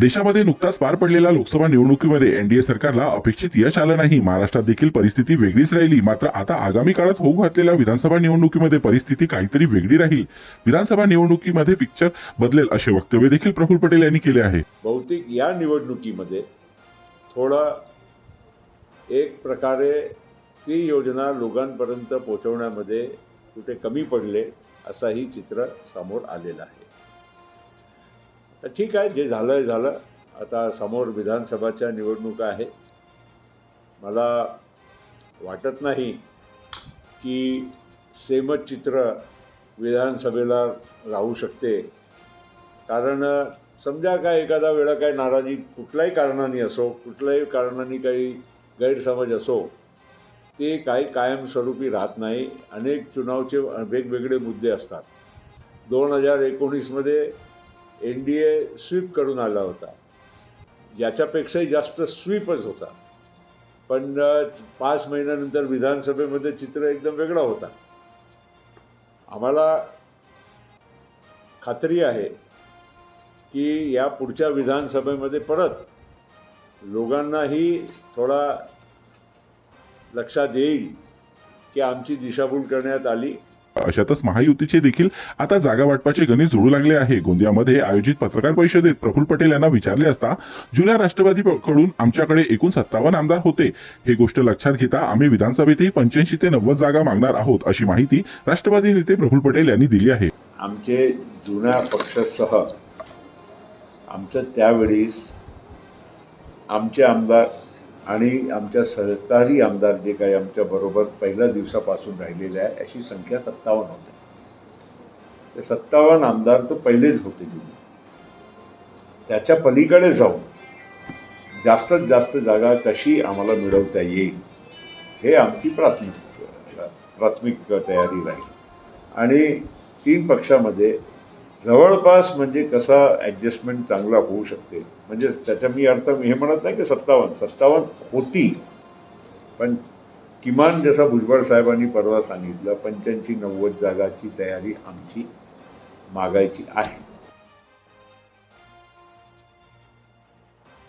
देशामध्ये नुकताच पार पडलेल्या लोकसभा निवडणुकीमध्ये एनडीए सरकारला अपेक्षित यश आलं नाही. महाराष्ट्रात देखील परिस्थिती वेगळीच राहिली. मात्र आता आगामी काळात होऊ घातलेल्या विधानसभा निवडणुकीमध्ये परिस्थिती काहीतरी वेगळी राहील. विधानसभा निवडणुकीमध्ये पिक्चर बदलेल असे वक्तव्य देखील प्रफुल्ल पटेल यांनी केले आहे. बहुतेक या निवडणुकीमध्ये थोडा एक प्रकारे ती योजना लोकांपर्यंत पोहोचवण्यामध्ये कुठे कमी पडले असंही चित्र समोर आलेलं आहे. तर ठीक आहे जे झालं आहे झालं. आता समोर विधानसभाच्या निवडणुका आहे. मला वाटत नाही की सेमच चित्र विधानसभेला राहू शकते. कारण समजा काय एखादा वेळा काय नाराजी कुठल्याही कारणाने असो कुठल्याही कारणाने काही गैरसमज असो ते काही कायमस्वरूपी राहत नाही. अनेक चुनावचे वेगवेगळे मुद्दे असतात. दोन हजार एकोणीसमध्ये एन डी ए स्वीप करून आला होता. याच्यापेक्षाही जास्त स्वीपच होता. पण पाच महिन्यानंतर विधानसभेमध्ये चित्र एकदम वेगळा होता. आम्हाला खात्री आहे की या पुढच्या विधानसभेमध्ये परत लोकांनाही थोडा लक्षात येईल की आमची दिशाभूल करण्यात आली. अशातच महायुतीचे देखील आता जागा वाटपाचे गणित जुळू लागले आहे. गोंदियामध्ये आयोजित पत्रकार परिषदेत प्रफुल्ल पटेल यांना विचारले असता जुन्या राष्ट्रवादी कडून आमच्याकडे एकूण सत्तावन्न आमदार होते. हे गोष्ट लक्षात घेता आम्ही विधानसभेतही पंच्याऐंशी ते नव्वद जागा मागणार आहोत अशी माहिती राष्ट्रवादी नेते प्रफुल्ल पटेल यांनी दिली आहे. आमचे जुन्या पक्षासह आमचं त्यावेळीस आमचे आमदार आणि आमच्या सहकारी आमदार जे काही आमच्याबरोबर पहिल्या दिवसापासून राहिलेले आहे अशी संख्या सत्तावन्न होते. ते सत्तावन्न आमदार तो पहिलेच होते तुम्ही त्याच्या पलीकडे जाऊन जास्तीत जास्त जागा कशी आम्हाला मिळवता येईल हे आमची प्राथमिक प्राथमिक तयारी राहील. आणि तीन पक्षामध्ये जवळपास म्हणजे कसा ॲडजस्टमेंट चांगला होऊ शकते. म्हणजे त्याच्या मी अर्थ मी हे म्हणत नाही की सत्तावन्न सत्तावन्न होती. पण किमान जसा भुजबळ साहेबांनी परवा सांगितलं पंच्याऐंशी नव्वद जागाची तयारी आमची मागायची आहे.